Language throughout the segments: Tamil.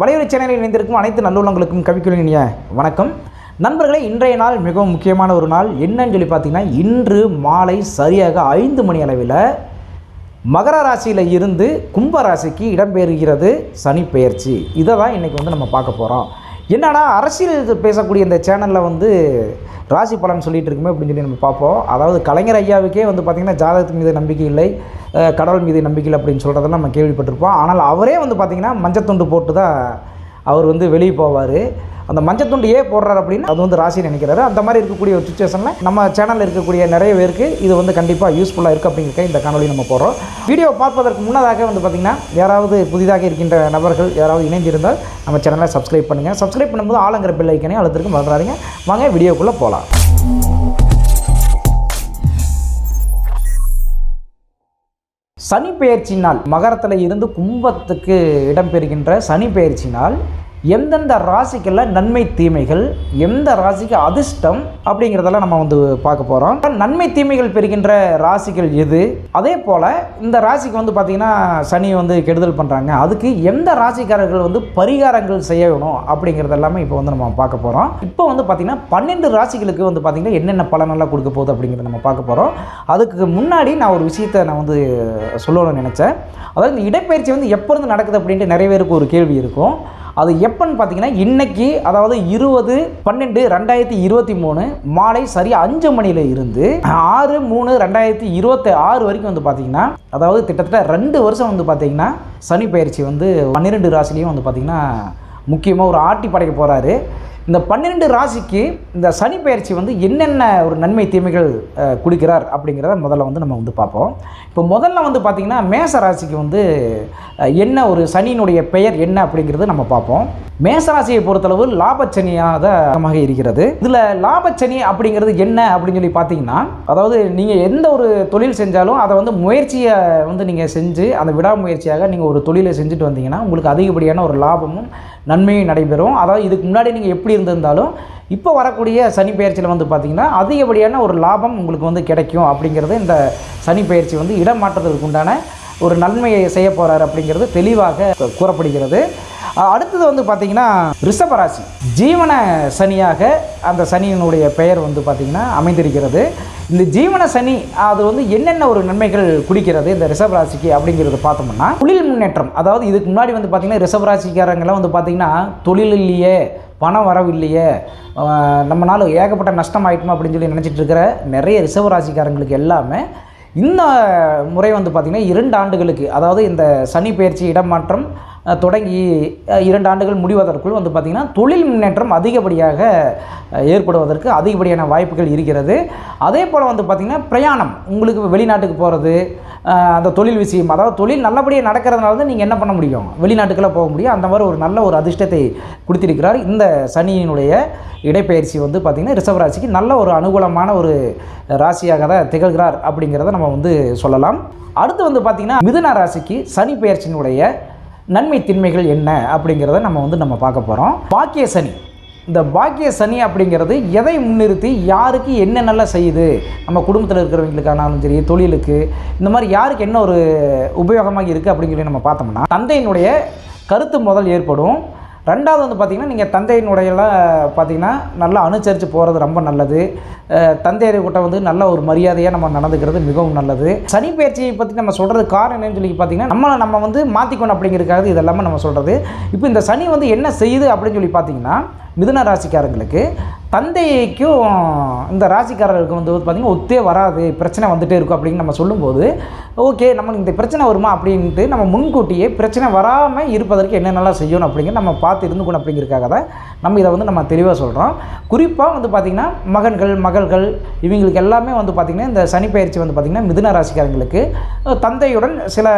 வலையுறை சேனலில் இணைந்திருக்கும் அனைத்து நல்லுள்ளங்களுக்கும் கவிக்குலினிய வணக்கம். நண்பர்களே இன்றைய நாள் மிகவும் முக்கியமான ஒரு நாள். என்னன்னு சொல்லி பார்த்தீங்கன்னா இன்று மாலை சரியாக ஐந்து மணி அளவில் மகர ராசியில் இருந்து கும்ப ராசிக்கு இடம்பெறுகிறது சனி பெயர்ச்சி. இதை தான் இன்றைக்கி வந்து நம்ம பார்க்க போகிறோம் என்னன்னா அரசியல் பேசக்கூடிய இந்த சேனலில் வந்து ராசி பலன் சொல்லிட்டு இருக்குமே அப்படின்னு சொல்லி நம்ம பார்ப்போம். அதாவது கலைஞர் ஐயாவுக்கே வந்து பார்த்திங்கன்னா ஜாதகத்து மீது நம்பிக்கை இல்லை கடவுள் மீது நம்பிக்கை இல்லை அப்படின்னு சொல்கிறதெல்லாம் நம்ம கேள்விப்பட்டிருப்போம். ஆனால் அவரே வந்து பார்த்திங்கன்னா மஞ்சத்துண்டு போட்டு தான் அவர் வந்து வெளியே போவார். அந்த மஞ்சத்துண்டு ஏன் போடுறாரு அப்படின்னு அது வந்து ராசி நினைக்கிறாரு. அந்த மாதிரி இருக்கக்கூடிய ஒரு சுச்சுவேஷனில் நம்ம சேனலில் இருக்கக்கூடிய நிறைய பேருக்கு இது வந்து கண்டிப்பாக யூஸ்ஃபுல்லாக இருக்குது அப்படிங்கிற இந்த காணொலி நம்ம போடுறோம். வீடியோ பார்ப்பதற்கு முன்னதாக வந்து பார்த்திங்கன்னா யாராவது புதிதாக இருக்கின்ற நபர்கள் யாராவது இணைந்திருந்தால் நம்ம சேனலை சப்ஸ்கிரைப் பண்ணுங்கள் சப்ஸ்கிரைப் பண்ணும்போது ஆளுங்கிற பெல் ஐக்கனே அழுத்திருக்கும். மறந்துடாதீங்க. வாங்க வீடியோக்குள்ளே போகலாம் சனி பெயர்ச்சினால் மகரத்தில் இருந்து கும்பத்துக்கு இடம்பெறுகின்ற சனி பெயர்ச்சினால் எந்தெந்த ராசிக்கெல்லாம் நன்மை தீமைகள் எந்த ராசிக்கு அதிர்ஷ்டம் அப்படிங்கிறதெல்லாம் நம்ம வந்து பார்க்க போகிறோம் நன்மை தீமைகள் பெறுகின்ற ராசிகள் எது? அதே போல் இந்த ராசிக்கு வந்து பார்த்திங்கன்னா சனி வந்து கெடுதல் பண்ணுறாங்க அதுக்கு எந்த ராசிக்காரர்கள் வந்து பரிகாரங்கள் செய்யணும் அப்படிங்கிறது எல்லாமே இப்போ வந்து நம்ம பார்க்க போகிறோம் இப்போ வந்து பார்த்திங்கன்னா பன்னெண்டு ராசிகளுக்கு வந்து பார்த்திங்கன்னா என்னென்ன பலனெல்லாம் கொடுக்க போகுது அப்படிங்கிறத நம்ம பார்க்க போகிறோம் அதுக்கு முன்னாடி நான் ஒரு விஷயத்தை நான் வந்து சொல்லணும்னு நினச்சேன். அதாவது இந்த இடப்பெயர்ச்சி வந்து எப்போ இருந்து நடக்குது அப்படின்ட்டு நிறைய பேருக்கு ஒரு கேள்வி இருக்கும். அது எப்போன்னு பார்த்தீங்கன்னா இன்னைக்கு அதாவது இருபது பன்னெண்டு ரெண்டாயிரத்தி இருபத்தி மூணு மாலை சரியாக அஞ்சு மணியில் இருந்து ஆறு மூணு ரெண்டாயிரத்தி இருபத்தி ஆறு வரைக்கும் வந்து பார்த்தீங்கன்னா அதாவது கிட்டத்தட்ட ரெண்டு வருஷம் வந்து பார்த்தீங்கன்னா சனி பயிற்சி வந்து பன்னிரெண்டு ராசிலையும் வந்து பார்த்தீங்கன்னா முக்கியமாக ஒரு ஆட்டி படைக்க போகிறாரு இந்த பன்னிரெண்டு ராசிக்கு இந்த சனி பயிற்சி வந்து என்னென்ன ஒரு நன்மை தீமைகள் கொடுக்கிறார் அப்படிங்கிறத முதல்ல வந்து நம்ம வந்து பார்ப்போம். இப்போ முதல்ல வந்து பார்த்திங்கன்னா மேச ராசிக்கு வந்து என்ன ஒரு சனியினுடைய பெயர் என்ன அப்படிங்கிறது நம்ம பார்ப்போம். மேசராசியை பொறுத்தளவு லாபச்சனியாக இருக்கிறது. இதில் லாபச்சனி அப்படிங்கிறது என்ன அப்படின்னு சொல்லி பார்த்தீங்கன்னா அதாவது நீங்கள் எந்த ஒரு தொழில் செஞ்சாலும் அதை வந்து முயற்சியை வந்து நீங்கள் செஞ்சு அந்த விடாமுயற்சியாக நீங்கள் ஒரு தொழிலை செஞ்சுட்டு வந்தீங்கன்னா உங்களுக்கு அதிகப்படியான ஒரு லாபமும் நன்மையும் நடைபெறும். அதாவது இதுக்கு முன்னாடி நீங்கள் எப்படி இருந்திருந்தாலும் இப்போ வரக்கூடிய சனி பயிற்சியில் வந்து பார்த்திங்கன்னா அதிகப்படியான ஒரு லாபம் உங்களுக்கு வந்து கிடைக்கும் அப்படிங்கிறது இந்த சனி பயிற்சி வந்து இடம் மாற்றத்திற்கு உண்டான ஒரு நன்மையை செய்ய போகிறார் அப்படிங்கிறது தெளிவாக கூறப்படுகிறது. அடுத்தது வந்து பார்த்திங்கன்னா ரிஷபராசி ஜீவன சனியாக அந்த சனியினுடைய பெயர் வந்து பார்த்திங்கன்னா அமைந்திருக்கிறது. இந்த ஜீவன சனி அது வந்து என்னென்ன ஒரு நன்மைகள் குடிக்கிறது இந்த ரிஷபராசிக்கு அப்படிங்கிறது பார்த்தோம்னா தொழில் முன்னேற்றம். அதாவது இதுக்கு முன்னாடி வந்து பார்த்திங்கன்னா ரிஷபராசிக்காரங்கெல்லாம் வந்து பார்த்திங்கன்னா தொழில் இல்லையே பணம் வரவில்லையே நம்மளால் ஏகப்பட்ட நஷ்டம் ஆயிட்டுமா அப்படின்னு சொல்லி நினச்சிட்டு இருக்கிற நிறைய ரிஷபராசிக்காரங்களுக்கு எல்லாமே இந்த முறை வந்து பார்த்திங்கன்னா இரண்டு ஆண்டுகளுக்கு அதாவது இந்த சனி பயிற்சி இடமாற்றம் தொடங்கி இரண்டு ஆண்டுகள் முடிவதற்குள் வந்து பார்த்திங்கன்னா தொழில் முன்னேற்றம் அதிகப்படியாக ஏற்படுவதற்கு அதிகப்படியான வாய்ப்புகள் இருக்கிறது. அதே போல் வந்து பார்த்திங்கன்னா பிரயாணம். உங்களுக்கு வெளிநாட்டுக்கு போகிறது அந்த தொழில் விஷயம் அதாவது தொழில் நல்லபடியாக நடக்கிறதுனால தான் நீங்கள் என்ன பண்ண முடியும்? வெளிநாட்டுக்கெல்லாம் போக முடியும். அந்த மாதிரி ஒரு நல்ல ஒரு அதிர்ஷ்டத்தை கொடுத்திருக்கிறார். இந்த சனியினுடைய இடைப்பெயர்ச்சி வந்து பார்த்திங்கன்னா ரிஷபராசிக்கு நல்ல ஒரு அனுகூலமான ஒரு ராசியாக தான் திகழ்கிறார் அப்படிங்கிறத நம்ம வந்து சொல்லலாம். அடுத்து வந்து பார்த்திங்கன்னா மிதுன ராசிக்கு சனி பெயர்ச்சியினுடைய நன்மை தின்மைகள் என்ன அப்படிங்கிறத நம்ம வந்து நம்ம பார்க்க போகிறோம் பாக்கிய சனி. இந்த பாக்கிய சனி அப்படிங்கிறது எதை முன்னிறுத்தி யாருக்கு என்ன நல்லா செய்யுது? நம்ம குடும்பத்தில் இருக்கிறவங்களுக்கானாலும் சரி தொழிலுக்கு இந்த மாதிரி யாருக்கு என்ன ஒரு உபயோகமாக இருக்குது அப்படின்னு சொல்லி நம்ம பார்த்தோம்னா தந்தையினுடைய கருத்து முதல் ஏற்படும். ரெண்டாவது வந்து பார்த்திங்கன்னா நீங்கள் தந்தையினுடையெல்லாம் பார்த்தீங்கன்னா நல்லா அனுசரித்து போகிறது ரொம்ப நல்லது. தந்தையை தந்தையரை வந்து நல்ல ஒரு மரியாதையாக நம்ம நடந்துக்கிறது மிகவும் நல்லது. சனி பயிற்சியை பற்றி நம்ம சொல்கிறது காரணம் என்னன்னு சொல்லி பார்த்தீங்கன்னா நம்மளை நம்ம வந்து மாற்றிக்கணும் அப்படிங்கிறதுக்காக இதெல்லாமே நம்ம சொல்கிறது இப்போ இந்த சனி வந்து என்ன செய்யுது அப்படின்னு சொல்லி பார்த்தீங்கன்னா மிதுன ராசிக்காரங்களுக்கு தந்தைக்கும் இந்த ராசிக்காரர்களுக்கு வந்து பார்த்திங்கன்னா ஒத்தே வராது பிரச்சனை வந்துட்டே இருக்கும் அப்படின்னு நம்ம சொல்லும்போது ஓகே நம்மளுக்கு இந்த பிரச்சனை வருமா? அப்படின்ட்டு நம்ம முன்கூட்டியே பிரச்சனை வராமல் இருப்பதற்கு என்னென்னலாம் செய்யணும் அப்படிங்கிற நம்ம பார்த்து இருந்துக்கணும் அப்படிங்கிறதுக்காக தான் நம்ம இதை வந்து நம்ம தெளிவாக சொல்கிறோம் குறிப்பாக வந்து பார்த்திங்கன்னா மகன்கள் மகள்கள் இவங்களுக்கு எல்லாமே வந்து பார்த்திங்கன்னா இந்த சனி பயிற்சி வந்து பார்த்திங்கன்னா மிதுன ராசிக்காரங்களுக்கு தந்தையுடன் சில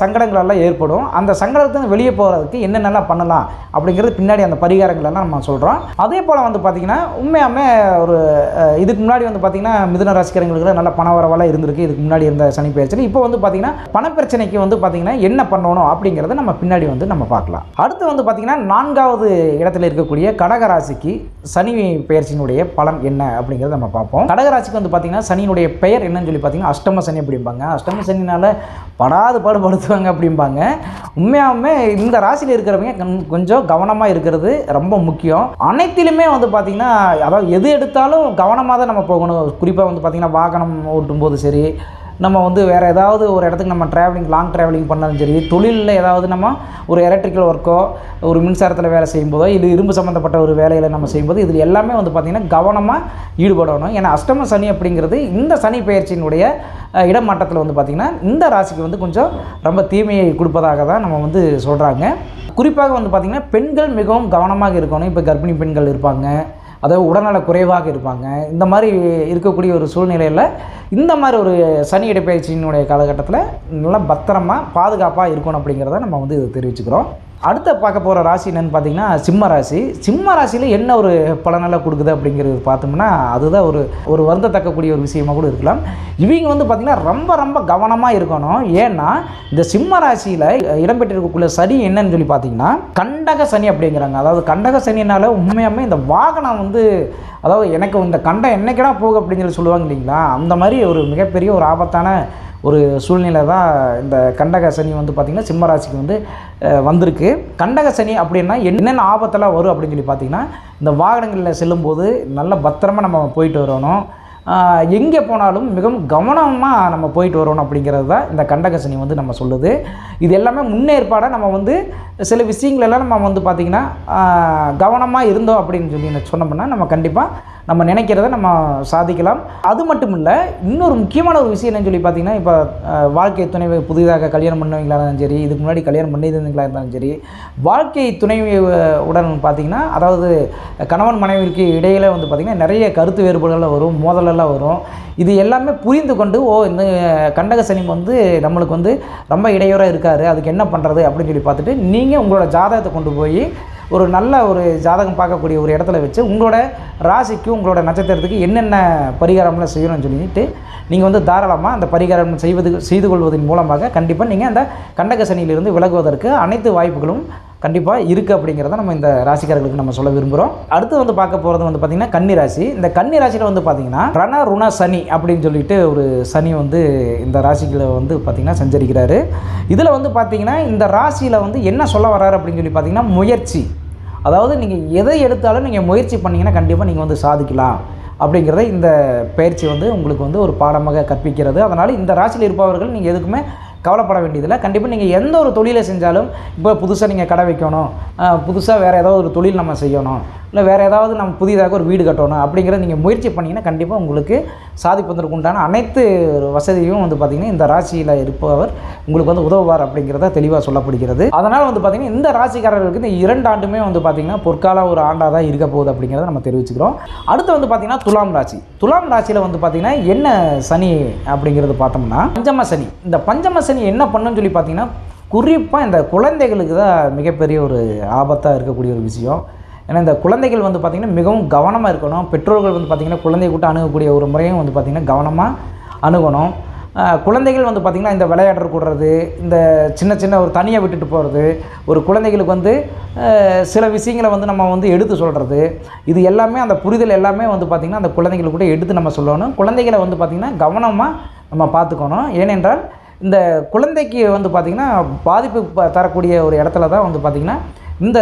சங்கடங்களெல்லாம் ஏற்படும். அந்த சங்கடத்துலேருந்து வெளியே போகிறதுக்கு என்னென்னலாம் பண்ணலாம் அப்படிங்கிறது பின்னாடி அந்த பரிகாரங்களெல்லாம் நம்ம சொல்கிறோம் அதே போல் வந்து பார்த்திங்கன்னா உண்மையாமே ஒரு இதுக்கு முன்னாடி வந்து பார்த்திங்கன்னா மிதுன ராசிக்காரங்களுக்கு நல்ல பண வரவெல்லாம் இருந்திருக்கு. இதுக்கு முன்னாடி இருந்த சனி பெயர்ச்சியில் இப்போ வந்து பார்த்திங்கன்னா பண பிரச்சனைக்கு வந்து பார்த்திங்கன்னா என்ன பண்ணணும் அப்படிங்கிறத நம்ம பின்னாடி வந்து நம்ம பார்க்கலாம். அடுத்து வந்து பார்த்திங்கன்னா நான்காவது இடத்துல இருக்கக்கூடிய கடகராசிக்கு சனி பெயர்ச்சியினுடைய பலன் என்ன அப்படிங்கிறத நம்ம பார்ப்போம். கடகராசிக்கு வந்து பார்த்திங்கன்னா சனியினுடைய பெயர் என்னன்னு சொல்லி பார்த்திங்கன்னா அஷ்டம சனி அப்படிம்பாங்க. அஷ்டம சனினால் படாது பாடுபடுத்துவாங்க அப்படிம்பாங்க. உண்மையாகவுமே இந்த ராசியில் இருக்கிறவங்க கொஞ்சம் கவனமாக இருக்கிறது ரொம்ப முக்கியம். அனைத்திலுமே வந்து பார்த்திங்கன்னா அதாவது எது எடுத்தாலும் கவனமாக தான் நம்ம போகணும். குறிப்பாக வந்து பார்த்திங்கன்னா வாகனம் ஓட்டும்போது சரி நம்ம வந்து வேறு ஏதாவது ஒரு இடத்துக்கு நம்ம ட்ராவலிங் லாங் ட்ராவலிங் பண்ணாலும் சரி தொழிலில் ஏதாவது நம்ம ஒரு எலக்ட்ரிக்கல் ஒர்க்கோ ஒரு மின்சாரத்தில் வேலை செய்யும்போதோ இல்லை இரும்பு சம்மந்தப்பட்ட ஒரு வேலையில் நம்ம செய்யும்போது இதில் எல்லாமே வந்து பார்த்திங்கன்னா கவனமாக ஈடுபடணும். ஏன்னா அஷ்டம சனி அப்படிங்கிறது இந்த சனி பயிற்சியினுடைய இடமாட்டத்தில் வந்து பார்த்திங்கன்னா இந்த ராசிக்கு வந்து கொஞ்சம் ரொம்ப தீமையை கொடுப்பதாக தான் நம்ம வந்து சொல்கிறாங்க குறிப்பாக வந்து பார்த்திங்கன்னா பெண்கள் மிகவும் கவனமாக இருக்கணும். இப்போ கர்ப்பிணி பெண்கள் இருப்பாங்க. அதாவது உடல்நல குறைவாக இருப்பாங்க. இந்த மாதிரி இருக்கக்கூடிய ஒரு சூழ்நிலையில் இந்த மாதிரி ஒரு சனி இடப்பெயர்ச்சியினுடைய காலகட்டத்தில் நல்லா பத்திரமா பாதுகாப்பாக இருக்கணும் அப்படிங்கிறத நம்ம வந்து தெரிவிச்சுக்கிறோம். அடுத்த பார்க்க போகிற ராசி என்னென்னு பார்த்தீங்கன்னா சிம்ம ராசி. சிம்ம ராசியில் என்ன ஒரு பலனெல்லாம் கொடுக்குது அப்படிங்கிறது பார்த்தோம்னா அதுதான் ஒரு ஒரு வருந்தத்தக்கக்கூடிய ஒரு விஷயமாக கூட இருக்கலாம். இவங்க வந்து பார்த்திங்கன்னா ரொம்ப ரொம்ப கவனமாக இருக்கணும். ஏன்னா இந்த சிம்ம ராசியில் இடம்பெற்றிருக்கக்குள்ள சனி என்னன்னு சொல்லி பார்த்தீங்கன்னா கண்டக சனி அப்படிங்கிறாங்க. அதாவது கண்டக சனினால உண்மையாமே இந்த வாகனம் வந்து அதாவது எனக்கு இந்த கண்டம் என்னைக்கடா போகும் அப்படின்னு சொல்லி சொல்லுவாங்க இல்லைங்களா? அந்த மாதிரி ஒரு மிகப்பெரிய ஒரு ஆபத்தான ஒரு சூழ்நிலை தான் இந்த கண்டக சனி வந்து பார்த்திங்கன்னா சிம்மராசிக்கு வந்து வந்திருக்கு. கண்டக சனி அப்படின்னா என்னென்ன ஆபத்தெல்லாம் வரும் அப்படின்னு சொல்லி பார்த்தீங்கன்னா இந்த வாகனங்களில் செல்லும்போது நல்ல பத்திரமாக நம்ம போயிட்டு வரணும். எங்கே போனாலும் மிகவும் கவனமாக நம்ம போயிட்டு வரணும் அப்படிங்கிறது தான் இந்த கண்டகசனி வந்து நம்ம சொல்லுது. இது எல்லாமே முன்னேற்பாடாக நம்ம வந்து சில விஷயங்களெல்லாம் நம்ம வந்து பார்த்திங்கன்னா கவனமாக இருந்தோம் அப்படின்னு சொல்லி சொன்னோம்னா நம்ம கண்டிப்பாக நம்ம நினைக்கிறத நம்ம சாதிக்கலாம். அது மட்டும் இல்லை இன்னொரு முக்கியமான ஒரு விஷயம் என்னன்னு சொல்லி பார்த்தீங்கன்னா இப்போ வாழ்க்கை துணைவை புதிதாக கல்யாணம் பண்ணவங்களாக இருந்தாலும் சரி இதுக்கு முன்னாடி கல்யாணம் பண்ணியிருந்தவங்களா இருந்தாலும் சரி வாழ்க்கை துணை உடன் பார்த்திங்கன்னா அதாவது கணவன் மனைவிக்கு இடையில வந்து பார்த்திங்கன்னா நிறைய கருத்து வேறுபாடுகள் வரும் நல்லா வரும். இது எல்லாமே புரிந்து கொண்டு ஓ இந்த கண்டக சனி வந்து நம்மளுக்கு வந்து ரொம்ப இடையூறாக இருக்காரு. அதுக்கு என்ன பண்ணுறது அப்படின்னு சொல்லி பார்த்துட்டு நீங்கள் உங்களோட ஜாதகத்தை கொண்டு போய் ஒரு நல்ல ஒரு ஜாதகம் பார்க்கக்கூடிய ஒரு இடத்துல வச்சு உங்களோட ராசிக்கு உங்களோட நட்சத்திரத்துக்கு என்னென்ன பரிகாரம்லாம் செய்யணும்னு சொல்லிட்டு நீங்கள் வந்து தாராளமாக அந்த பரிகாரம் செய்வது செய்து கொள்வதன் மூலமாக கண்டிப்பாக நீங்கள் அந்த கண்டக சனியிலிருந்து விலகுவதற்கு அனைத்து வாய்ப்புகளும் கண்டிப்பாக இருக்குது அப்படிங்கிறத நம்ம இந்த ராசிக்காரர்களுக்கு நம்ம சொல்ல விரும்புகிறோம் அடுத்து வந்து பார்க்க போகிறது வந்து பார்த்திங்கன்னா கன்னி ராசி. இந்த கன்னி ராசியில் வந்து பார்த்திங்கன்னா ரண ருண சனி அப்படின்னு சொல்லிட்டு ஒரு சனி வந்து இந்த ராசிகளை வந்து பார்த்திங்கன்னா சஞ்சரிக்கிறாரு. இதில் வந்து பார்த்திங்கன்னா இந்த ராசியில் வந்து என்ன சொல்ல வர்றாரு அப்படின்னு சொல்லி பார்த்திங்கன்னா முயற்சி. அதாவது நீங்கள் எதை எடுத்தாலும் நீங்கள் முயற்சி பண்ணிங்கன்னா கண்டிப்பாக நீங்கள் வந்து சாதிக்கலாம் அப்படிங்கிறத இந்த பயிற்சி வந்து உங்களுக்கு வந்து ஒரு பாடமாக கற்பிக்கிறது. அதனால் இந்த ராசியில் இருப்பவர்கள் நீங்கள் எதுக்குமே கவலைப்பட வேண்டியதில்லை. கண்டிப்பாக நீங்கள் எந்த ஒரு தொழிலை செஞ்சாலும் இப்போ புதுசாக நீங்கள் கடை வைக்கணும். புதுசாக வேறு ஏதாவது ஒரு தொழில் நம்ம செய்யணும். இல்லை வேறு ஏதாவது நம்ம புதிதாக ஒரு வீடு கட்டணும் அப்படிங்கிறத நீங்கள் முயற்சி பண்ணிங்கன்னா கண்டிப்பாக உங்களுக்கு சாதிப்பதற்கு உண்டான அனைத்து வசதியும் வந்து பார்த்திங்கன்னா இந்த ராசியில் இருப்பவர் உங்களுக்கு வந்து உதவுவார் அப்படிங்கிறத தெளிவாக சொல்லப்படுகிறது. அதனால் வந்து பார்த்திங்கன்னா இந்த ராசிக்காரர்களுக்கு இந்த இரண்டு ஆண்டுமே வந்து பார்த்திங்கன்னா பொற்கால ஒரு ஆண்டாக தான் இருக்க போகுது அப்படிங்கிறத நம்ம தெரிவிச்சுக்கிறோம். அடுத்து வந்து பார்த்திங்கன்னா துலாம் ராசி. துலாம் ராசியில் வந்து பார்த்திங்கன்னா என்ன சனி அப்படிங்கிறது பார்த்தோம்னா பஞ்சம சனி. இந்த பஞ்சம சனி என்ன பண்ணுன்னு சொல்லி பார்த்தீங்கன்னா குறிப்பாக இந்த குழந்தைகளுக்கு தான் மிகப்பெரிய ஒரு ஆபத்தாக இருக்கக்கூடிய ஒரு விஷயம். ஏன்னா இந்த குழந்தைகள் வந்து பார்த்திங்கன்னா மிகவும் கவனமாக இருக்கணும். பெற்றோர்கள் வந்து பார்த்திங்கன்னா குழந்தை கூட்ட அணுகக்கூடிய ஒரு முறையும் வந்து பார்த்திங்கன்னா கவனமாக அணுகணும். குழந்தைகள் வந்து பார்த்திங்கன்னா இந்த விளையாடுற கூடுறது இந்த சின்ன சின்ன ஒரு தனியாக விட்டுட்டு போகிறது ஒரு குழந்தைகளுக்கு வந்து சில விஷயங்களை வந்து நம்ம வந்து எடுத்து சொல்கிறது இது எல்லாமே அந்த புரிதல் எல்லாமே வந்து பார்த்திங்கன்னா அந்த குழந்தைகளுக்கு கூட எடுத்து நம்ம சொல்லணும். குழந்தைகளை வந்து பார்த்திங்கன்னா கவனமாக நம்ம பார்த்துக்கணும். ஏனென்றால் இந்த குழந்தைக்கு வந்து பார்த்திங்கன்னா பாதிப்பு தரக்கூடிய ஒரு இடத்துல தான் வந்து பார்த்திங்கன்னா இந்த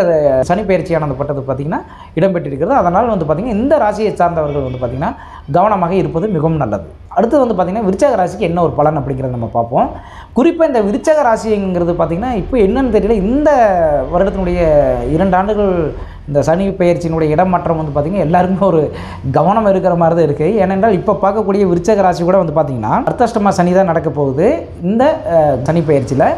சனிப்பெயர்ச்சியானது பட்டது பார்த்திங்கன்னா இடம்பெற்றிருக்கிறது. அதனால் வந்து பார்த்திங்கன்னா இந்த ராசியை சார்ந்தவர்கள் வந்து பார்த்திங்கன்னா கவனமாக இருப்பது மிகவும் நல்லது. அடுத்து வந்து பார்த்திங்கன்னா விருச்சக ராசிக்கு என்ன ஒரு பலன் அப்படிங்கிறத நம்ம பார்ப்போம். குறிப்பாக இந்த விருச்சக ராசிங்கிறது பார்த்திங்கன்னா இப்போ என்னன்னு தெரியல இந்த வருடத்தினுடைய இரண்டு ஆண்டுகள் இந்த சனி பெயர்ச்சியினுடைய இடமாற்றம் வந்து பார்த்திங்கன்னா எல்லாருக்குமே ஒரு கவனம் இருக்கிற மாதிரி தான் இருக்குது ஏனென்றால் இப்போ பார்க்கக்கூடிய விருச்சக ராசி கூட வந்து பார்த்திங்கன்னா அர்த்தஷ்டமாக சனி தான் நடக்க போகுது. இந்த சனி பயிற்சியில்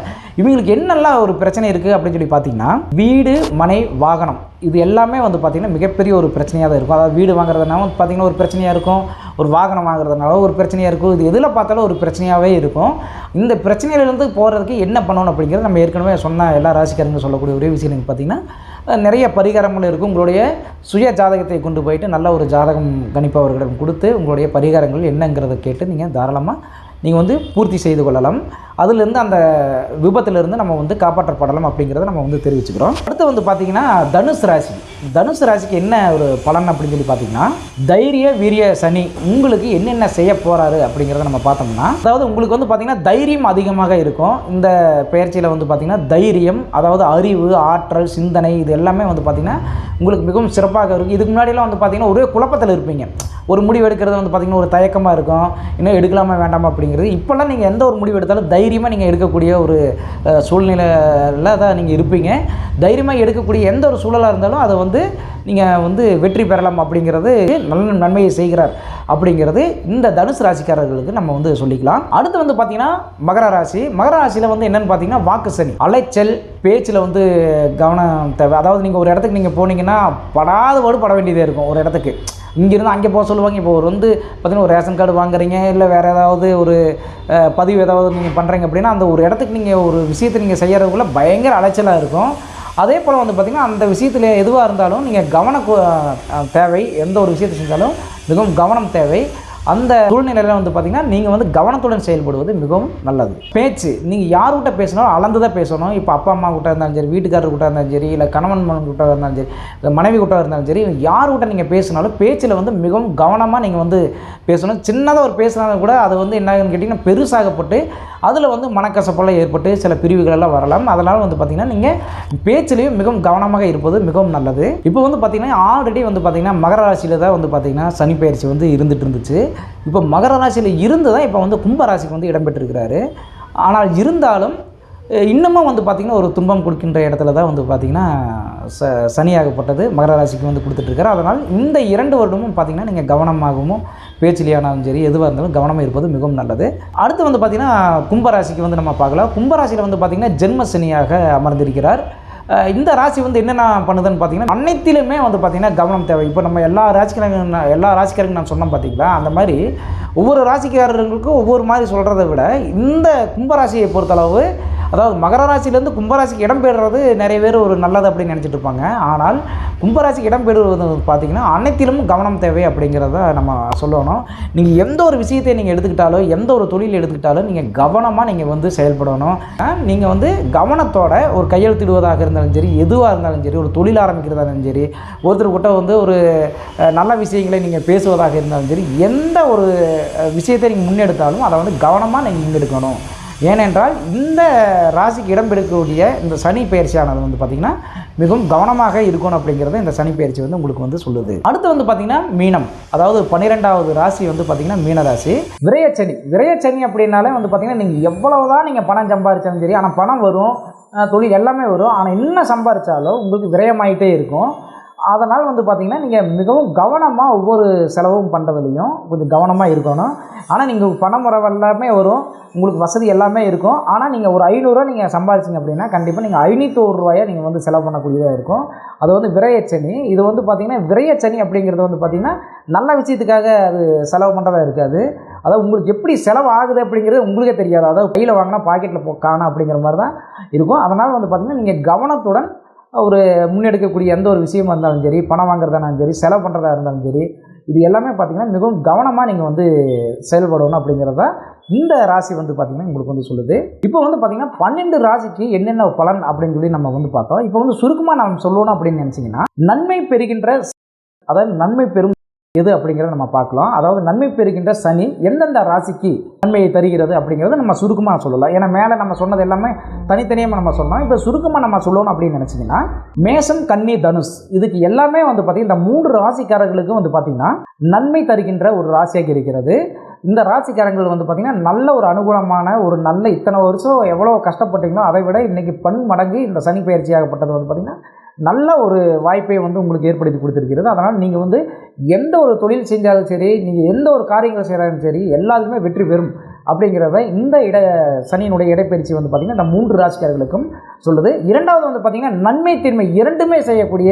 இவங்களுக்கு என்னெல்லாம் ஒரு பிரச்சனை இருக்குது அப்படின்னு சொல்லி பார்த்தீங்கன்னா வீடு மனை வாகனம் இது எல்லாமே வந்து பார்த்திங்கன்னா மிகப்பெரிய ஒரு பிரச்சனையாக தான் இருக்கும். அதாவது வீடு வாங்குறதுனால வந்து பார்த்திங்கன்னா ஒரு பிரச்சனையாக இருக்கும். ஒரு வாகனம் வாங்குறதுனால ஒரு பிரச்சனையாக இருக்கும். இது எதில் பார்த்தாலும் ஒரு பிரச்சனையாகவே இருக்கும். இந்த பிரச்சனையிலேருந்து போகிறதுக்கு என்ன பண்ணணும் அப்படிங்கிறது நம்ம ஏற்கனவே சொன்ன எல்லா ராசிக்காரங்க சொல்லக்கூடிய ஒரே விஷயம் எனக்கு பார்த்திங்கன்னா நிறைய பரிகாரங்கள் இருக்கும். உங்களுடைய சுய ஜாதகத்தை கொண்டு போயிட்டு நல்ல ஒரு ஜாதகம் கணிப்பவர்களிடம் கொடுத்து உங்களுடைய பரிகாரங்கள் என்னங்கிறத கேட்டு நீங்கள் தாராளமாக நீங்கள் வந்து பூர்த்தி செய்து கொள்ளலாம். அதுலேருந்து அந்த விபத்திலிருந்து நம்ம வந்து காப்பாற்றப்படலாம் அப்படிங்கிறத நம்ம வந்து தெரிவிச்சுக்கிறோம். அடுத்து வந்து பார்த்திங்கன்னா தனுஷ் ராசி. தனுஷ் ராசிக்கு என்ன ஒரு பலன் அப்படின்னு சொல்லி பார்த்தீங்கன்னா தைரிய வீரிய சனி உங்களுக்கு என்னென்ன செய்ய போகிறாரு அப்படிங்கிறத நம்ம பார்த்தோம்னா அதாவது உங்களுக்கு வந்து பார்த்திங்கன்னா தைரியம் அதிகமாக இருக்கும். இந்த பயிற்சியில் வந்து பார்த்திங்கன்னா தைரியம் அதாவது அறிவு ஆற்றல் சிந்தனை இது எல்லாமே வந்து பார்த்திங்கன்னா உங்களுக்கு மிகவும் சிறப்பாக இருக்கும். இதுக்கு முன்னாடியெல்லாம் வந்து பார்த்திங்கன்னா ஒரே குழப்பத்தில் இருப்பீங்க. ஒரு முடிவு எடுக்கிறது வந்து பார்த்திங்கன்னா ஒரு தயக்கமாக இருக்கும். இன்னும் எடுக்கலாமா வேண்டாமா அப்படிங்கிறது. இப்போல்லாம் நீங்கள் எந்த ஒரு முடிவு எடுத்தாலும் தைரியமாக நீங்கள் எடுக்கக்கூடிய ஒரு சூழ்நிலையில் தான் நீங்கள் இருப்பீங்க. தைரியமாக எடுக்கக்கூடிய எந்த ஒரு சூழலாக இருந்தாலும் அதை வந்து நீங்கள் வந்து வெற்றி பெறலாம் அப்படிங்கிறது நல்ல நன்மையை செய்கிறார் அப்படிங்கிறது இந்த தனுசு ராசிக்காரர்களுக்கு நம்ம வந்து சொல்லிக்கலாம். அடுத்து வந்து பார்த்திங்கன்னா மகர ராசி. மகர ராசியில் வந்து என்னென்னு பார்த்தீங்கன்னா வாக்கு சனி. அலைச்சல் பேச்சில் வந்து கவனம் தேவை. அதாவது நீங்கள் ஒரு இடத்துக்கு நீங்கள் போனீங்கன்னா படாத பட வேண்டியதே இருக்கும் ஒரு இடத்துக்கு. இங்கேருந்து அங்கே போக சொல்லுவாங்க. இப்போ ஒரு வந்து பார்த்தீங்கன்னா ஒரு ரேஷன் கார்டு வாங்குறீங்க இல்லை வேறு ஏதாவது ஒரு பதிவு ஏதாவது நீங்கள் பண்ணுறீங்க அப்படின்னா அந்த ஒரு இடத்துக்கு நீங்கள் ஒரு விஷயத்தை நீங்கள் செய்கிறதுக்குள்ளே பயங்கர அலைச்சலாக இருக்கும். அதே போல் வந்து பார்த்திங்கன்னா அந்த விஷயத்தில் எதுவாக இருந்தாலும் நீங்கள் கவன தேவை. எந்த ஒரு விஷயத்தை செஞ்சாலும் மிகவும் கவனம் தேவை. அந்த சூழ்நிலையில் வந்து பார்த்திங்கன்னா நீங்கள் வந்து கவனத்துடன் செயல்படுவது மிகவும் நல்லது. பேச்சு நீங்கள் யார்கிட்ட பேசினாலும் அளந்து தான் பேசணும். இப்போ அப்பா அம்மா கிட்ட இருந்தாலும் சரி வீட்டுக்காரர் கிட்ட இருந்தாலும் சரி இல்லை கணவன் மகன் கிட்ட இருந்தாலும் சரி இல்லை மனைவி கிட்ட இருந்தாலும் சரி யார்கிட்ட நீங்கள் பேசினாலும் பேச்சில் வந்து மிகவும் கவனமாக நீங்கள் வந்து பேசணும். சின்னதாக ஒரு பேசுனாலும் கூட அது வந்து என்னன்னு கேட்டிங்கன்னா பெருசாகப்பட்டு அதில் வந்து மனக்கசப்பெல்லாம் ஏற்பட்டு சில பிரிவுகளெல்லாம் வரலாம். அதனால் வந்து பார்த்திங்கன்னா நீங்கள் பேச்சிலையும் மிகவும் கவனமாக இருப்பது மிகவும் நல்லது. இப்போ வந்து பார்த்திங்கன்னா ஆல்ரெடி வந்து பார்த்திங்கன்னா மகர ராசியில் தான் வந்து பார்த்திங்கன்னா சனி பயிற்சி வந்து இருந்துட்டு இருந்துச்சு. இப்போ மகர ராசியில் இருந்து தான் இப்போ வந்து கும்ப ராசிக்கு வந்து இடம்பெற்றிருக்கிறாரு ஆனால் இருந்தாலும் இன்னமும் வந்து பார்த்திங்கன்னா ஒரு துன்பம் கொடுக்கின்ற இடத்துல தான் வந்து பார்த்திங்கன்னா ச சனியாகப்பட்டது மகர ராசிக்கு வந்து கொடுத்துட்ருக்காரு அதனால் இந்த இரண்டு வருடமும் பார்த்திங்கன்னா நீங்கள் கவனமாகவும் பேச்சிலேயானாலும் சரி எதுவாக இருந்தாலும் கவனமாக இருப்பது மிகவும் நல்லது. அடுத்து வந்து பார்த்திங்கன்னா கும்பராசிக்கு வந்து நம்ம பார்க்கலாம். கும்பராசியில் வந்து பார்த்திங்கன்னா ஜென்ம சனியாக அமர்ந்திருக்கிறார். இந்த ராசி வந்து என்னென்ன பண்ணுதுன்னு பார்த்தீங்கன்னா அனைத்திலுமே வந்து பார்த்திங்கன்னா கவனம் தேவை. இப்போ நம்ம எல்லா ராசிக்காரங்க எல்லா ராசிக்காரங்க நான் சொன்னோம் பார்த்தீங்களா? அந்த மாதிரி ஒவ்வொரு ராசிக்காரர்களுக்கும் ஒவ்வொரு மாதிரி சொல்கிறத விட இந்த கும்பராசியை பொறுத்தளவு அதாவது மகர ராசியிலேருந்து கும்பராசிக்கு இடம்பெறுறது நிறைய பேர் ஒரு நல்லது அப்படின்னு நினச்சிட்டு இருப்பாங்க. ஆனால் கும்பராசிக்கு இடம்பெறுவது பார்த்திங்கன்னா அனைத்திலும் கவனம் தேவை அப்படிங்கிறத நம்ம சொல்லணும். நீங்கள் எந்த ஒரு விஷயத்தை நீங்கள் எடுத்துக்கிட்டாலோ எந்த ஒரு தொழில் எடுத்துக்கிட்டாலும் நீங்கள் கவனமாக நீங்கள் வந்து செயல்படணும். நீங்கள் வந்து கவனத்தோட ஒரு கையெழுத்திடுவதாக இருந்தாலும் சரி எதுவாக இருந்தாலும் சரி ஒரு தொழில் ஆரம்பிக்கிறதா இருந்தாலும் சரி ஒருத்தர்கிட்ட வந்து ஒரு நல்ல விஷயங்களை நீங்கள் பேசுவதாக இருந்தாலும் சரி எந்த ஒரு விஷயத்தை நீங்கள் முன்னெடுத்தாலும் அதை வந்து கவனமாக நீங்கள் முன்னெடுக்கணும். ஏனென்றால் இந்த ராசிக்கு இடம் இந்த சனி பயிற்சியானது வந்து பார்த்திங்கன்னா மிகவும் கவனமாக இருக்கணும் அப்படிங்கிறத இந்த சனி பயிற்சி வந்து உங்களுக்கு வந்து சொல்லுது. அடுத்து வந்து பார்த்திங்கன்னா மீனம். அதாவது பன்னிரெண்டாவது ராசி வந்து பார்த்திங்கன்னா மீன ராசி. விரயச்சனி. அப்படின்னாலே வந்து பார்த்திங்கன்னா நீங்கள் எவ்வளவு தான் நீங்கள் பணம் சம்பாதிச்சாலும் சரி ஆனால் பணம் வரும் தொழில் எல்லாமே வரும் ஆனால் என்ன சம்பாதிச்சாலும் உங்களுக்கு விரயமாயிட்டே இருக்கும். அதனால் வந்து பார்த்திங்கன்னா நீங்கள் மிகவும் கவனமாக ஒவ்வொரு செலவும் பண்ணுறதுலையும் கொஞ்சம் கவனமாக இருக்கணும். ஆனால் நீங்கள் பணம் வர எல்லாமே வரும். உங்களுக்கு வசதி எல்லாமே இருக்கும். ஆனால் நீங்கள் ஒரு ஐநூறுரூவா நீங்கள் சம்பாதிச்சிங்க அப்படின்னா கண்டிப்பாக நீங்கள் ஐநூற்றோரு ரூபாயை நீங்கள் வந்து செலவு பண்ணக்கூடியதாக இருக்கும். அது வந்து விரையச்சனி. இது வந்து பார்த்திங்கன்னா விரயச்சனி அப்படிங்கிறது வந்து பார்த்திங்கன்னா நல்ல விஷயத்துக்காக அது செலவு பண்ணுறதா இருக்காது. அதாவது உங்களுக்கு எப்படி செலவு ஆகுது அப்படிங்கிறது உங்களுக்கே தெரியாது. அதாவது கையில் வாங்கினா பாக்கெட்டில் போ காணும் அப்படிங்கிற மாதிரி தான் இருக்கும். அதனால் வந்து பார்த்திங்கன்னா நீங்கள் கவனத்துடன் ஒரு முன்னெடுக்கக்கூடிய எந்த ஒரு விஷயமா இருந்தாலும் சரி பணம் வாங்குறதா இருந்தாலும் சரி செலவு பண்ணுறதா இருந்தாலும் சரி இது எல்லாமே பார்த்திங்கன்னா மிகவும் கவனமாக நீங்கள் வந்து செயல்படணும் அப்படிங்கிறத இந்த ராசி வந்து பார்த்திங்கன்னா உங்களுக்கு வந்து சொல்லுது. இப்போ வந்து பார்த்திங்கன்னா பன்னெண்டு ராசிக்கு என்னென்ன பலன் அப்படின்னு சொல்லி நம்ம வந்து பார்த்தோம். இப்போ வந்து சுருக்கமாக நாம் சொல்லணும் அப்படின்னு நினச்சிங்கன்னா நன்மை பெறுகின்ற அதாவது நன்மை பெறும் எது அப்படிங்கிறத நம்ம பார்க்கலாம். அதாவது நன்மை பெறுகின்ற சனி எந்தெந்த ராசிக்கு நன்மையை தருகிறது அப்படிங்கிறத நம்ம சுருக்கமாக சொல்லலாம். ஏன்னா மேலே நம்ம சொன்னது எல்லாமே தனித்தனியாக நம்ம சொன்னோம் இப்போ சுருக்கமாக நம்ம சொல்லணும் அப்படின்னு நினச்சிங்கன்னா மேசம் கன்னி தனுஷ் இதுக்கு எல்லாமே வந்து பார்த்திங்கன்னா இந்த மூன்று ராசிக்காரர்களுக்கும் வந்து பார்த்திங்கன்னா நன்மை தருகின்ற ஒரு ராசியாக இருக்கிறது. இந்த ராசிக்காரங்கள் வந்து பார்த்திங்கன்னா நல்ல ஒரு அனுகூலமான ஒரு நல்ல இத்தனை வருஷம் எவ்வளோ கஷ்டப்பட்டீங்களோ அதை விட இன்றைக்கி பன் மடங்கு இந்த சனி பயிற்சியாகப்பட்டது வந்து பார்த்திங்கன்னா நல்ல ஒரு வாய்ப்பை வந்து உங்களுக்கு ஏற்படுத்தி கொடுத்துருக்கிறது. அதனால் நீங்கள் வந்து எந்த ஒரு தொழில் செஞ்சாலும் சரி நீங்கள் எந்த ஒரு காரியங்கள் செய்கிறாலும் சரி எல்லாத்துக்குமே வெற்றி பெறும் அப்படிங்கிறத இந்த இட சனியினுடைய இடைப்பயிற்சி வந்து பார்த்திங்கன்னா இந்த மூன்று ராசிக்காரர்களுக்கும் சொல்லுது. இரண்டாவது வந்து பார்த்திங்கன்னா நன்மை தீமை இரண்டுமே செய்யக்கூடிய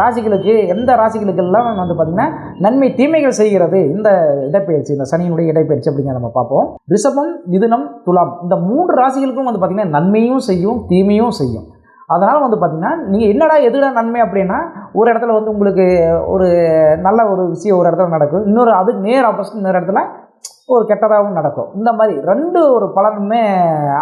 ராசிகளுக்கு எந்த ராசிகளுக்கெல்லாம் வந்து பார்த்திங்கன்னா நன்மை தீமைகள் செய்கிறது. இந்த இடப்பெயர்ச்சி இந்த சனியினுடைய இடைப்பெயர்ச்சி அப்படிங்கிறத நம்ம பார்ப்போம். ரிஷபம் மிதுனம் துலாம். இந்த மூன்று ராசிகளுக்கும் வந்து பார்த்திங்கன்னா நன்மையும் செய்யும் தீமையும் செய்யும். அதனால் வந்து பார்த்திங்கன்னா நீங்கள் என்னடா எதுடா நன்மை அப்படின்னா ஒரு இடத்துல வந்து உங்களுக்கு ஒரு நல்ல ஒரு விஷயம் ஒரு இடத்துல நடக்கும். இன்னொரு அதுக்கு நேர் ஆப்போசிட் இன்னொரு இடத்துல ஒரு கெட்டதாகவும் நடக்கும். இந்த மாதிரி ரெண்டு ஒரு பலனுமே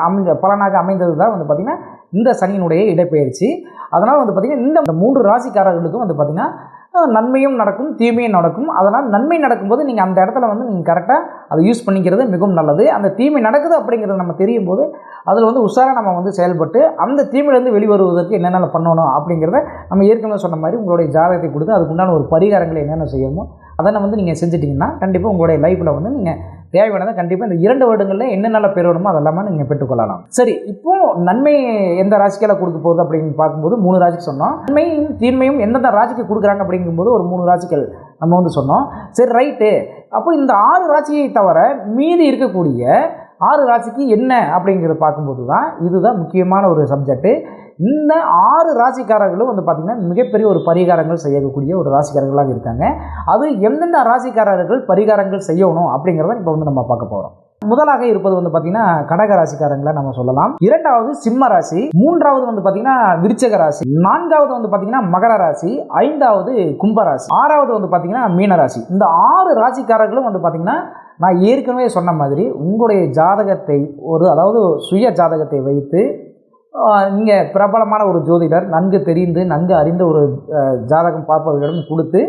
அமைஞ்ச பலனாக அமைந்தது தான் வந்து பார்த்திங்கன்னா இந்த சனியினுடைய இடப்பெயர்ச்சி. அதனால் வந்து பார்த்திங்கன்னா இந்த மூன்று ராசிக்காரர்களுக்கும் வந்து பார்த்திங்கன்னா நன்மையும் நடக்கும் தீமையும் நடக்கும். அதனால் நன்மை நடக்கும்போது நீங்கள் அந்த இடத்துல வந்து நீங்கள் கரெக்டாக அதை யூஸ் பண்ணிக்கிறது மிகவும் நல்லது. அந்த தீமை நடக்குது அப்படிங்கிறது நம்ம தெரியும் போது அதில் வந்து உஷாராக நம்ம வந்து செயல்பட்டு அந்த தீமையிலேருந்து வெளிவருவதற்கு என்னென்ன பண்ணணும் அப்படிங்கிறத நம்ம ஏற்கனவே சொன்ன மாதிரி உங்களுடைய ஜாதகத்தை கொடுத்து அதுக்குண்டான ஒரு பரிகாரங்களை என்னென்ன செய்யணுமோ அதை வந்து நீங்கள் செஞ்சிட்டிங்கன்னா கண்டிப்பாக உங்களுடைய லைஃப்பில் வந்து நீங்கள் தேவையானதை கண்டிப்பாக இந்த இரண்டு வருடங்களில் என்னென்ன பெறணுமோ அதெல்லாமே நீங்கள் பெற்றுக்கொள்ளலாம். சரி இப்போ நன்மை எந்த ராசிக்கால கொடுக்க போகுது அப்படின்னு பார்க்கும்போது மூணு ராசிக்கு சொன்னோம். நன்மையும் தீன்மையும் எந்தெந்த ராசிக்கு கொடுக்குறாங்க அப்படிங்கும்போது ஒரு மூணு ராசிகள் நம்ம வந்து சொன்னோம். சரி ரைட்டு அப்போ இந்த ஆறு ராசியை தவிர மீதி இருக்கக்கூடிய ஆறு ராசிக்கு என்ன அப்படிங்கிறத பார்க்கும்போது தான் இதுதான் முக்கியமான ஒரு சப்ஜெக்ட்டு இந்த ஆறு ராசிக்காரர்களும் வந்து பார்த்திங்கன்னா மிகப்பெரிய ஒரு பரிகாரங்கள் செய்யக்கூடிய ஒரு ராசிக்காரர்களாக இருக்காங்க. அது எந்தெந்த ராசிக்காரர்கள் பரிகாரங்கள் செய்யணும் அப்படிங்கிறத இப்போ வந்து நம்ம பார்க்க போகிறோம் முதலாக இருப்பது வந்து பார்த்தீங்கன்னா கடக ராசிக்காரங்களை நம்ம சொல்லலாம். இரண்டாவது சிம்ம ராசி மூன்றாவது வந்து பார்த்தீங்கன்னா விருச்சக ராசி நான்காவது வந்து பார்த்தீங்கன்னா மகர ராசி ஐந்தாவது கும்ப ராசி ஆறாவது வந்து பார்த்தீங்கன்னா மீன ராசி. இந்த ஆறு ராசிக்காரர்களும் வந்து பார்த்தீங்கன்னா நான் ஏற்கனவே சொன்ன மாதிரி உங்களுடைய ஜாதகத்தை ஒரு அதாவது சுய ஜாதகத்தை வைத்து இங்கே பிரபலமான ஒரு ஜோதிடர் நன்கு தெரிந்து நன்கு அறிந்த ஒரு ஜாதகம் பார்ப்பவர்களிடம் கொடுத்து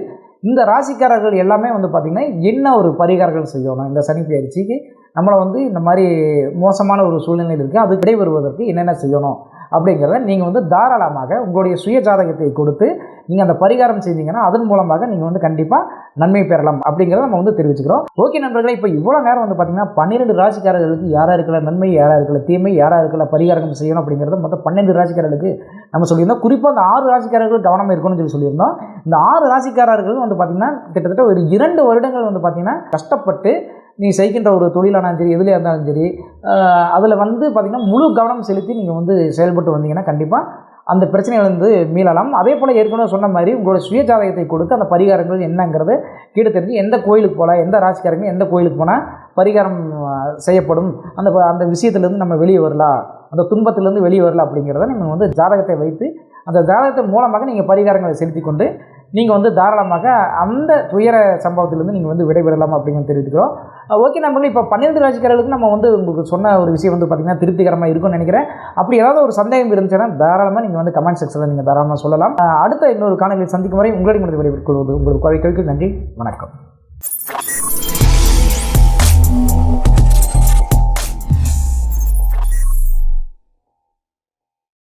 இந்த ராசிக்காரர்கள் எல்லாமே வந்து பார்த்திங்கன்னா என்ன ஒரு பரிகாரங்கள் செய்யணும்? இந்த சனி பயிற்சிக்கு நம்மளை வந்து இந்த மாதிரி மோசமான ஒரு சூழ்நிலையில் இருக்குது அது விடைபெறுவதற்கு என்னென்ன செய்யணும் அப்படிங்கிறத நீங்கள் வந்து தாராளமாக உங்களுடைய சுய ஜாதகத்தை கொடுத்து நீங்கள் அந்த பரிகாரம் செஞ்சீங்கன்னா அதன் மூலமாக நீங்கள் வந்து கண்டிப்பாக நன்மை பெறலாம் அப்படிங்கிறத நம்ம வந்து தெரிவிச்சுக்கிறோம். ஓகே நண்பர்களே இப்போ இவ்வளோ நேரம் வந்து பார்த்தீங்கன்னா பன்னிரெண்டு ராசிக்காரர்களுக்கு யாராக இருக்கல நன்மை யாராக இருக்கல தீமை யாராக இருக்கல பரிகாரம் செய்யணும் அப்படிங்கிறத மொத்தம் பன்னெண்டு ராசிக்காரர்களுக்கு நம்ம சொல்லியிருந்தோம். குறிப்பாக அந்த ஆறு ராசிக்காரர்கள் கவனமாக இருக்கணும்னு சொல்லி சொல்லியிருந்தோம். இந்த ஆறு ராசிக்காரர்கள் வந்து பார்த்திங்கன்னா கிட்டத்தட்ட ஒரு இரண்டு வருடங்கள் வந்து பார்த்திங்கன்னா கஷ்டப்பட்டு நீ செய்கின்ற ஒரு தொழிலானாலும் சரி எதுலையாக இருந்தாலும் சரி அதில் வந்து பார்த்திங்கன்னா முழு கவனம் செலுத்தி நீங்கள் வந்து செயல்பட்டு வந்தீங்கன்னா கண்டிப்பாக அந்த பிரச்சனையிலிருந்து மீளலாம். அதே போல் ஏற்கனவே சொன்ன மாதிரி உங்களோட சுய ஜாதகத்தை கொடுத்து அந்த பரிகாரங்கள் என்னங்கிறது கீழே தெரிஞ்சு எந்த கோயிலுக்கு போகலாம் எந்த ராசிக்காரங்க எந்த கோயிலுக்கு போனால் பரிகாரம் செய்யப்படும் அந்த அந்த விஷயத்துலேருந்து நம்ம வெளியே வரலாம் அந்த துன்பத்திலேருந்து வெளியே வரலாம் அப்படிங்கிறத நீங்கள் வந்து ஜாதகத்தை வைத்து அந்த ஜாதகத்தின் மூலமாக நீங்கள் பரிகாரங்களை செலுத்தி கொண்டு நீங்கள் வந்து தாராளமாக அந்த துயர சம்பவத்திலேருந்து நீங்கள் வந்து விடைபெறலாம் அப்படிங்கிறது தெரிவித்துக்கிறோம். ஓகே நம்ம இப்போ பன்னிரெண்டு ராசிக்காரர்களுக்கு நம்ம வந்து உங்களுக்கு சொன்ன ஒரு விஷயம் வந்து பார்த்திங்கன்னா திருப்திகரமாக இருக்கும்னு நினைக்கிறேன். அப்படி ஏதாவது ஒரு சந்தேகம் இருந்துச்சுன்னா தாராளமாக நீங்கள் வந்து கமெண்ட் செக்ஷனில் நீங்கள் தாராளமாக சொல்லலாம். அடுத்த இன்னொரு காணொலியில் சந்திக்கும் வரை உங்களுடைய முடிவு விடைபெற்றுக் கொள்வது உங்களுக்கு கோவைகளுக்கு நன்றி வணக்கம்.